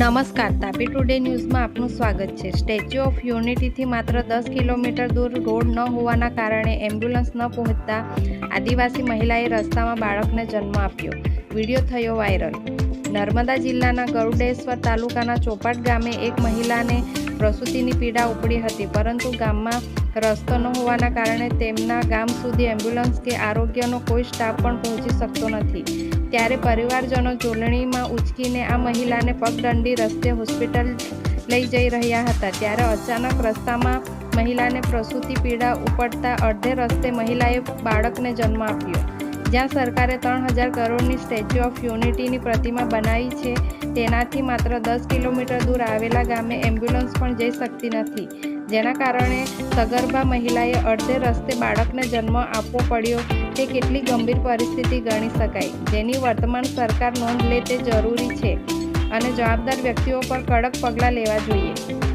નમસ્કાર, તાપી ટુડે ન્યૂઝમાં આપનું સ્વાગત છે. સ્ટેચ્યુ ઓફ યુનિટીથી માત્ર દસ કિલોમીટર દૂર રોડ ન હોવાના કારણે એમ્બ્યુલન્સ ન પહોંચતા આદિવાસી મહિલાએ રસ્તામાં બાળકને જન્મ આપ્યો. વીડિયો થયો વાયરલ. નર્મદા જિલ્લાના ગરુડેશ્વર તાલુકાના ચોપાટ ગામે એક મહિલાને પ્રસૂતિની પીડા ઉપડી હતી, પરંતુ ગામમાં રસ્તો ન હોવાના કારણે તેમના ગામ સુધી એમ્બ્યુલન્સ કે આરોગ્યનો કોઈ સ્ટાફ પણ પહોંચી શકતો નથી. ત્યારે પરિવારજનો ચૂંટણીમાં ઉચકીને આ મહિલાને પગદંડી રસ્તે હોસ્પિટલ લઈ જઈ રહ્યા હતા. ત્યારે અચાનક રસ્તામાં મહિલાને પ્રસૂતિ પીડા ઉપડતા અડધે રસ્તે મહિલાએ બાળકને જન્મ આપ્યો. જ્યાં સરકારે ત્રણ હજાર કરોડની સ્ટેચ્યુ ઓફ યુનિટીની પ્રતિમા બનાવી છે. તેનાથી માત્ર દસ કિલોમીટર દૂર આવેલા ગામે એમ્બ્યુલન્સ પણ જઈ શકતી નથી. જેના કારણે સગર્ભા મહિલાએ અડધે રસ્તે બાળકને જન્મ આપવો પડ્યો તે કેટલી ગંભીર પરિસ્થિતિ ગણી શકાય. જેની વર્તમાન સરકાર નોંધ લે તે જરૂરી છે અને જવાબદાર વ્યક્તિઓ પર કડક પગલાં લેવા જોઈએ.